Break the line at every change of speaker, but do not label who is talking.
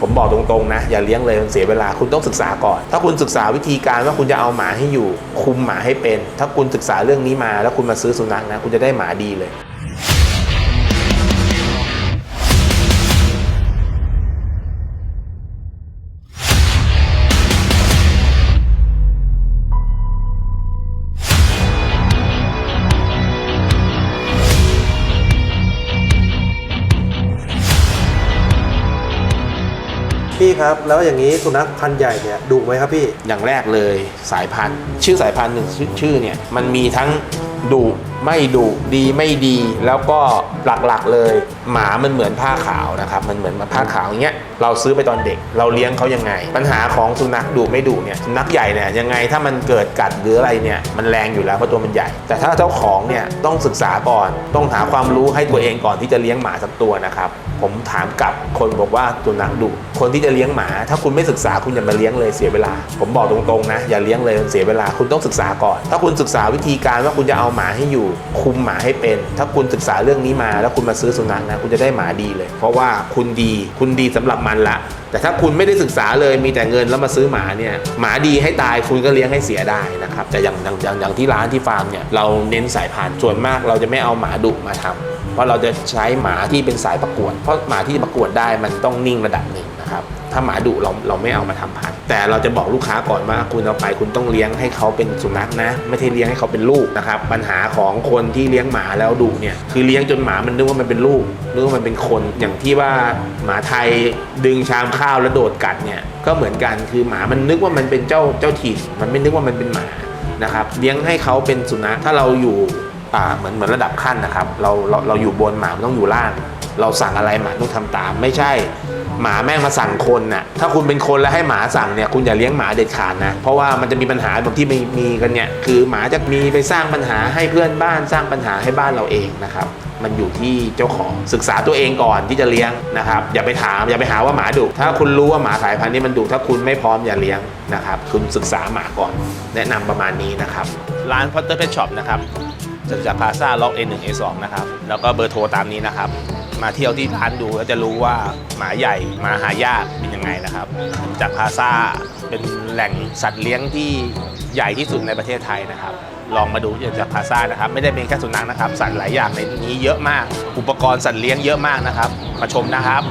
ผมบอกตรงๆนะ อย่าเลี้ยงเลยมันเสียเวลาคุณต้องศึกษาก่อน ถ้าคุณศึกษาวิธีการว่าคุณจะเอาหมาให้อยู่ คุมหมาให้เป็น ถ้าคุณศึกษาเรื่องนี้มาแล้วคุณมาซื้อสุนัขนะ คุณจะได้หมาดีเลย
พี่ครับ แล้วอย่างนี้สุนัขพันธุ์ใหญ่เนี่ยดุไหมครับพี่
อย่างแรกเลยสายพันธุ์ ชื่อสายพันธุ์หนึ่งชื่อชื่อเนี่ยมันมีทั้งดุไม่ดุดีไม่ดีแล้วก็หลักๆเลย หมามันเหมือนผ้าขาวนะครับ มันเหมือนผ้าขาวอย่างเงี้ยเราซื้อไปตอนเด็ก เราเลี้ยงเขายังไง ปัญหาของสุนัขดุไม่ดุเนี่ยสุนัขใหญ่เนี่ยยังไงถ้ามันเกิดกัดหรืออะไรเนี่ยมันแรงอยู่แล้วเพราะตัวมันใหญ่ แต่ถ้าเจ้าของเนี่ยต้องศึกษาก่อน ต้องหาความรู้ให้ตัวเองก่อนที่จะเลี้ยงหมาสักตัวนะครับผมถามกลับคนบอกว่าสุนัขดุคนที่จะเลี้ยงหมา ถ้าคุณไม่ศึกษาคุณอย่ามาเลี้ยงเลยเสียเวลา ผมบอกตรงๆนะอย่าเลี้ยงเลยมันเสียเวลาคุณต้องศึกษาก่อน ถ้าคุณศึกษาวิธีการว่าคุณจะเอาหมาให้อยู่คุมหมาให้เป็น ถ้าคุณศึกษาเรื่องนี้มา แล้วคุณมาซื้อสุนัขนะคุณจะได้หมาดีเลย เพราะว่าคุณดีคุณดีสำหรับมันละ แต่ถ้าคุณไม่ได้ศึกษาเลยมีแต่เงินแล้วมาซื้อหมาเนี่ยหมาดีให้ตายคุณก็เลี้ยงให้เสียได้นะครับแต่อย่างอย่างอย่างที่ร้านที่ฟาร์มเนี่ยเราเน้นสายพันธุ์ส่วนมากเราจะไม่เอาหมาดุมาทำเพราะเราจะใช้หมาที่เป็นสายประกวด เพราะหมาที่ประกวดได้มันต้องนิ่งระดับหนึ่งนะครับถ้าหมาดุเราเราไม่เอามาทำพัน แต่เราจะบอกลูกค้าก่อนว่าคุณเอาไปคุณต้องเลี้ยงให้เขาเป็นสุนัขนะ ไม่ใช่เลี้ยงให้เขาเป็นลูกนะครับปัญหาของคนที่เลี้ยงหมาแล้วดุเนี่ยคือเลี้ยงจนหมามันนึกว่ามันเป็นลูกนึกว่ามันเป็นคนอย่างที่ว่าหมาไทยดึงชามข้าวแล้วโดดกัดเนี่ยก็เหมือนกันคือหมามันนึกว่ามันเป็นเจ้าเจ้าถิ่นมันไม่นึกว่ามันเป็นหมานะครับเลี้ยงให้เขาเป็นสุนัขถ้าเราอยู่ อ่าเหมือนเหมือนระดับขั้นนะครับเราเราเราอยู่บนหมามันต้องอยู่ล่าง เราสั่งอะไรหมาต้องทำตาม ไม่ใช่ หมาแม่งมาสั่งคนน่ะถ้าคุณเป็นคนแล้วให้หมาสั่งเนี่ยคุณอย่าเลี้ยงหมาเด็ดขาดนะ เพราะว่ามันจะมีปัญหาแบบที่มีมีกันเนี่ยคือหมาจะมีไปสร้างปัญหาให้เพื่อนบ้านสร้างปัญหาให้บ้านเราเองนะครับมันอยู่ที่เจ้าของศึกษาตัวเองก่อนที่จะเลี้ยงนะครับ อย่าไปถามอย่าไปหาว่าหมาดุถ้าคุณรู้ว่าหมาสายพันธุ์นี้มันดุถ้าคุณไม่พร้อมอย่าเลี้ยงนะครับ คุณศึกษาหมาก่อน แนะนำประมาณนี้นะครับ ร้าน Potter Pet Shop นะครับ จากจากพาซาล็อก A1 A2 นะครับ แล้วก็เบอร์โทรตามนี้นะครับ มาเที่ยวที่ร้านดูแล้วจะรู้ว่าหมาใหญ่หมาหายากเป็นยังไงนะครับจากพาซาเป็นแหล่งสัตว์เลี้ยงที่ใหญ่ที่สุดในประเทศไทยนะครับ ลองมาดูจากพาซานะครับ ไม่ได้เป็นแค่สุนัขนะครับ สัตว์หลายอย่างในนี้เยอะมาก อุปกรณ์สัตว์เลี้ยงเยอะมากนะครับ มาชมนะครับ